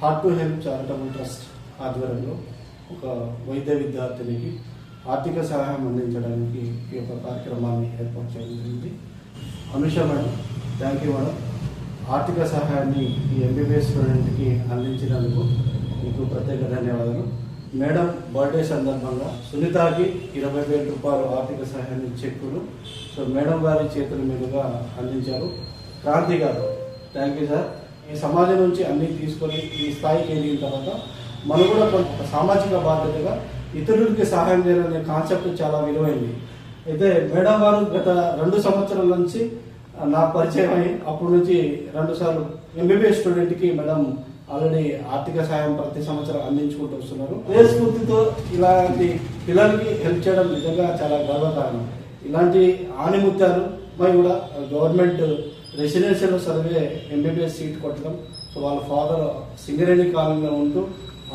Heart to help charitable trust ఆధ్వర్యంలో ఒక వైద్య విద్యార్థినికి ఆర్థిక సహాయం అందించడానికి ఈ యొక్క కార్యక్రమాన్ని ఏర్పాటు చేయడం జరిగింది. Anusha madam thank you madam. ఆర్థిక సహాయాన్ని ఈ ఎంబీబీఎస్ స్టూడెంట్కి అందించినందుకు మీకు ప్రత్యేక ధన్యవాదాలు. మేడం బర్త్డే సందర్భంగా సునీతకి ఇరవై వేల రూపాయలు ఆర్థిక సహాయాన్ని చెక్కులు. సో మేడం గారి చేతుల మీదుగా అందించారు. క్రాంతి గారు థ్యాంక్ యూ సార్ ఈ సమాజం నుంచి అన్ని తీసుకొని ఈ స్థాయికి ఎదిగిన తర్వాత మనం కూడా కొంత సామాజిక బాధ్యతగా ఇతరులకి సహాయం చేయాలనే కాన్సెప్ట్ చాలా విలువైంది. అయితే మేడం గారు గత రెండు సంవత్సరాల నుంచి నా పరిచయం అయి అప్పటి నుంచి రెండు సార్లు ఎంబీబీఎస్ స్టూడెంట్కి మేడం ఆల్రెడీ ఆర్థిక సాయం ప్రతి సంవత్సరం అందించుకుంటూ వస్తున్నారు. ఏ స్ఫూర్తితో ఇలాంటి పిల్లలకి హెల్ప్ చేయడం నిజంగా చాలా గర్వకారణం. ఇలాంటి ఆనిముత్యాలు మరి కూడా గవర్నమెంట్ రెసిడెన్షియల్ చదివే ఎంబీబీఎస్ సీట్ కొట్టడం. సో వాళ్ళ ఫాదర్ సింగరేణి కాలంలో ఉంటూ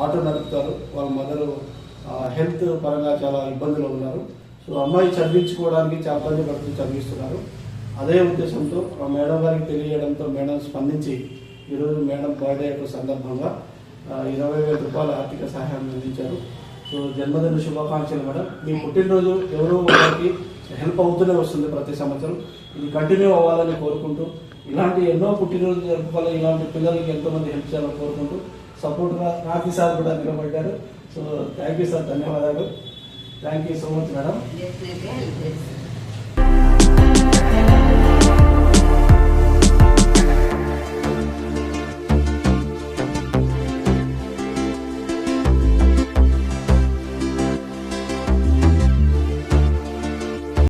ఆటో నడుపుతారు. వాళ్ళ మదర్ హెల్త్ పరంగా చాలా ఇబ్బందులు ఉన్నారు. సో అమ్మాయి చదివించుకోవడానికి చాలా ఇబ్బంది పడుతూ చదివిస్తున్నారు. అదే ఉద్దేశంతో ఆ మేడం గారికి తెలియజేయడంతో మేడం స్పందించి ఈరోజు మేడం బర్త్డే యొక్క సందర్భంగా ఇరవై వేల రూపాయల ఆర్థిక సహాయం అందించారు. సో జన్మదిన శుభాకాంక్షలు మేడం. మీ పుట్టినరోజు ఎవరో ఒకరికి హెల్ప్ అవుతూనే వస్తుంది ప్రతి సంవత్సరం. ఇది కంటిన్యూ అవ్వాలని కోరుకుంటూ ఇలాంటి ఎన్నో పుట్టినరోజు జరుపుకోవాలి ఇలాంటి పిల్లలకి ఎంతోమంది హెల్ప్ చేయాలని కోరుకుంటూ సపోర్ట్గా నాకు సార్ కూడా నిలబడ్డారు. సో థ్యాంక్ యూ సార్ ధన్యవాదాలు. Thank you so much madam.